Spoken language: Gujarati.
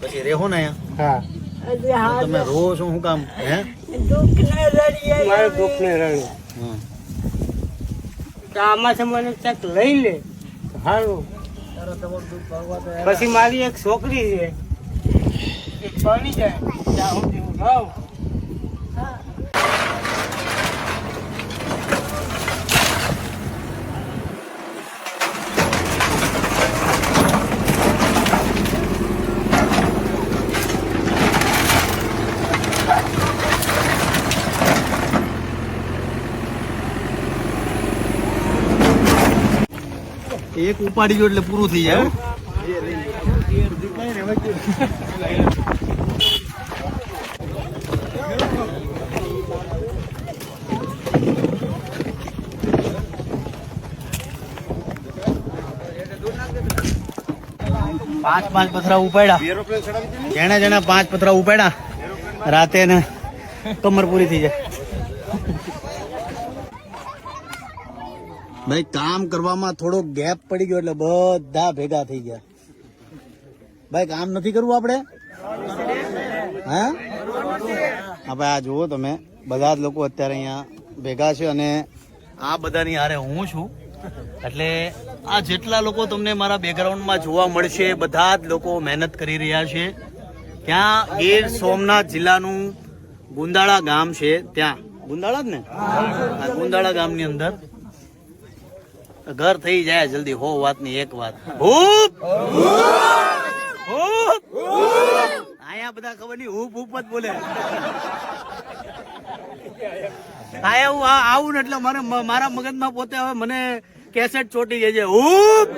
પછી રેહો ને હા. હા તમે રો છો શું કામ? હે? દુઃખ ને રડીએ મારે દુઃખ ને રડે. હમ. તો આમાંથી મને ચક લઈ લે. સારું પછી મારી એક છોકરી છે. એ ભણી જાય. ત્યાં સુધી હું રહું. એક ઉપાડી ગયો એટલે પૂરું થઈ જાય પાંચ પાંચ પથરા ઉપાડ્યા. જેણે જેણે પાંચ પથરા ઉપાડ્યા, રાતે ને કમર પૂરી થઈ જાય. ભાઈ, કામ કરવામાં થોડો ગેપ પડી ગયો એટલે બધા ભેગા થઈ ગયા. ભાઈ, કામ નથી કરવું આપણે? હા? ભાઈ, આ જુઓ તમે. બધા જ લોકો અત્યારે અહીંયા ભેગા છે અને આ બધાની હારે હું છું. એટલે આ જેટલા લોકો તમને મારા બેકગ્રાઉન્ડમાં જોવા મળશે, બધા જ લોકો મહેનત કરી રહ્યા છે. ત્યાં ગીર સોમનાથ જિલ્લાનું ગુંદાળા ગામ છે, ત્યાં. ગુંદાળા જ ને? ગુંદાળા ગામની અંદર. ઘર થઈ જાય જલ્દી, હો વાતની એક વાત. હૂપ! હૂપ! આયા બધા ખબર નહીં, હૂપ હૂપ જ બોલે. આયા હું આવું ને એટલે મારે મારા મગજમાં પોતે હવે મને કેસેટ ચોટી જાય છે હૂપ!